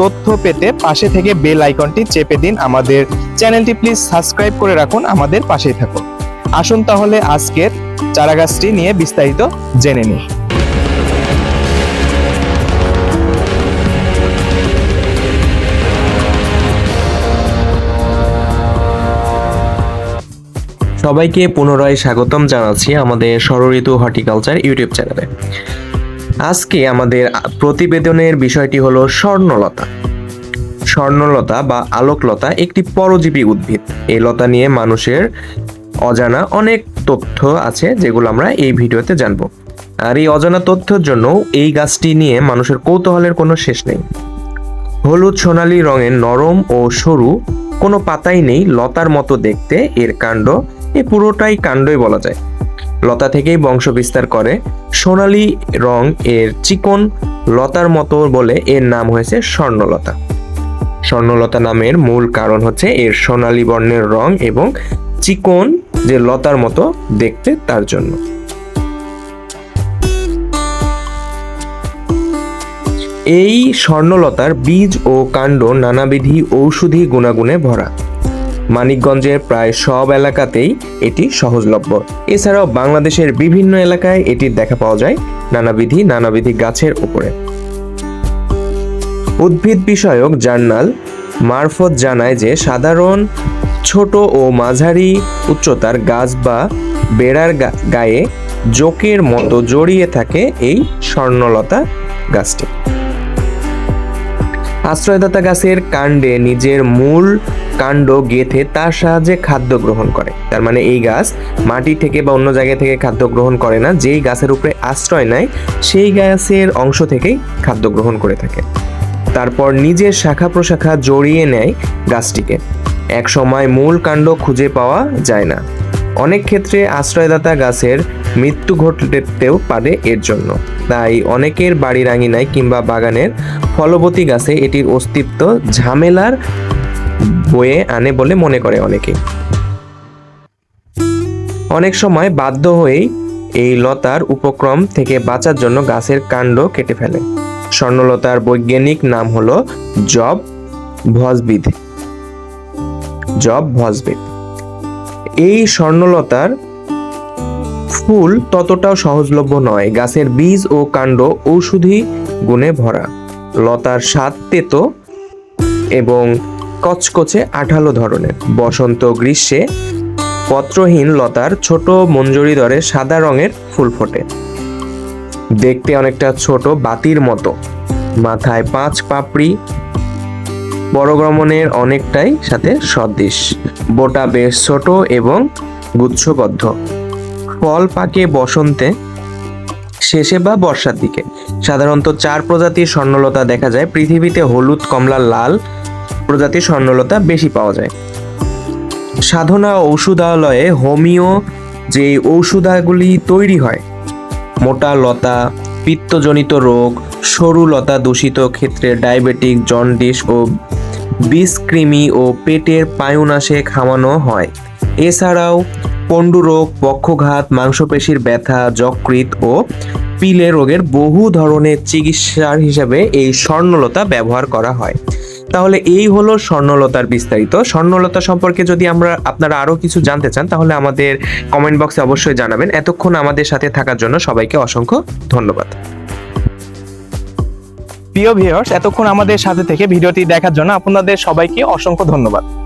তথ্য পেতে পাশে থেকে বেল আইকনটি চেপে দিন আমাদের চ্যানেলটি। প্লিজ সাবস্ক্রাইব করে রাখুন আমাদের পাশেই থাকুন। আসুন তাহলে আজকের চারাগাছটি নিয়ে বিস্তারিত জেনে নিই। সবাইকে পুনরায় স্বাগতম জানাচ্ছি আমাদের ষড়ঋতু হর্টিকালচার ইউটিউব চ্যানেলে। আজকে আমাদের প্রতিবেদনের বিষয়টি হলো স্বর্ণলতা। স্বর্ণলতা বা আলোকলতা একটি পরজীবী উদ্ভিদ। এই লতা নিয়ে মানুষের অজানা অনেক তথ্য আছে যেগুলো আমরা এই ভিডিওতে জানব। আর এই অজানা তথ্যের জন্য এই গাছটি নিয়ে মানুষের কৌতূহলের কোনো শেষ নেই। হলুদ সোনালী রঙের নরম ও সরু কোনো পাতাই নেই লতার মতো দেখতে। এর কাণ্ড, এ পুরোটাই কাণ্ডই বলা যায়। লতা থেকেই বংশ বিস্তার করে। সোনালী রং এর চিকন লতার মতো বলে এর নাম হয়েছে স্বর্ণলতা। স্বর্ণলতা নামের মূল কারণ হচ্ছে এর সোনালী বর্ণের রং এবং চিকন যে লতার মতো দেখতে তার জন্য। এই স্বর্ণলতার বীজ ও কাণ্ড নানাবিধি ঔষধি গুণাগুণে ভরা। মানিকগঞ্জের প্রায় সব এলাকাতেই এটি সহজলভ্য। এছাড়াও বাংলাদেশের বিভিন্ন এলাকায় এটির দেখা পাওয়া যায় নানাবিধি নানাবিধি গাছের উপরে। উদ্ভিদ বিষয়ক জার্নাল মারফত জানায় যে সাধারণ ছোট ও মাঝারি উচ্চতার গাছ বা বেড়ার গায়ে জোকের মতো জড়িয়ে থাকে এই স্বর্ণলতা গাছটি। আশ্রয়দাতা গাছের কাণ্ডে নিজের মূল কাণ্ড গেথে তার সাহায্যে খাদ্য গ্রহণ করে। তার মানে এই গাছ মাটি থেকে বা অন্য জায়গা থেকে খাদ্য গ্রহণ করে না, যেই গাছের উপরে আশ্রয় নেয়, সেই গাছের অংশ থেকেই খাদ্য গ্রহণ করে থাকে। তারপর নিজের শাখা প্রশাখা জড়িয়ে নেয় গাছটিকে। এক সময় মূল কাণ্ড খুঁজে পাওয়া যায় না। অনেক ক্ষেত্রে আশ্রয়দাতা গাছের মৃত্যু ঘটতেও পারে এর জন্য। তাই অনেকের বাড়ির আঙিনায় কিংবা বাগানের ফলবতী গাছে এটির অস্তিত্ব ঝামেলার বয়ে আনে বলে মনে করে অনেকে। অনেক সময় বাধ্য হয়েই এই লতার উপক্রম থেকে বাঁচার জন্য গাছের কাণ্ড কেটে ফেলে। স্বর্ণলতার বৈজ্ঞানিক নাম হলো জব ভসবিদ। জব ভসবিদ। এই স্বর্ণলতার ফুল ততটাও সহজলভ্য নয়। গাছের বীজ ও কাণ্ড ঔষধি গুণে ভরা। লতার স্বাদ তেতো এবং কচকচে আঠালো ধরনের। বসন্ত গ্রীষ্মে পত্রহীন লতার ছোট মঞ্জুরি দরে সাদা রঙের ফুল ফোটে। দেখতে অনেকটা ছোট বাতির মতো। মাথায় পাঁচ পাপড়ি। পরগমনের অনেকটাই সাথে সদৃশ। বোটা বেশ ছোট এবং গুচ্ছবদ্ধ। ফল পাকে বসন্তে, শেষে বা বর্ষার দিকে। সাধারণত চার প্রজাতির স্বর্ণলতা দেখা যায়। পৃথিবীতে হলুদ, কমলা, লাল প্রজাতির স্বর্ণলতা বেশি পাওয়া যায়। সাধনা ঔষধালয়ে হোমিও যে ঔষধাগুলি তৈরি হয়, মোটা লতা, পিত্তজনিত রোগ, সরু লতা দূষিত ক্ষেত্রে ডায়াবেটিক, জন্ডিস ও বিষকৃমি ও পেটের পায়ুনাশে খাওয়ানো হয়। এছাড়াও পণ্ডু রোগ পক্ষঘাত, মাংসপেশির ব্যথা, যকৃৎ ও পিলে রোগের বহু ধরনের চিকিৎসার হিসেবে এই স্বর্ণলতা ব্যবহার করা হয়। তাহলে এই হলো স্বর্ণলতার বিস্তারিত। স্বর্ণলতা সম্পর্কে যদি আমরা, আপনারা আরও কিছু জানতে চান, তাহলে আমাদের কমেন্ট বক্সে অবশ্যই জানাবেন। এতক্ষণ আমাদের সাথে থাকার জন্য সবাইকে অসংখ্য ধন্যবাদ। প্রিয় ভিউয়ার্স এতক্ষণ আমাদের সাথে থেকে ভিডিওটি দেখার জন্য আপনাদের সবাইকে অসংখ্য ধন্যবাদ।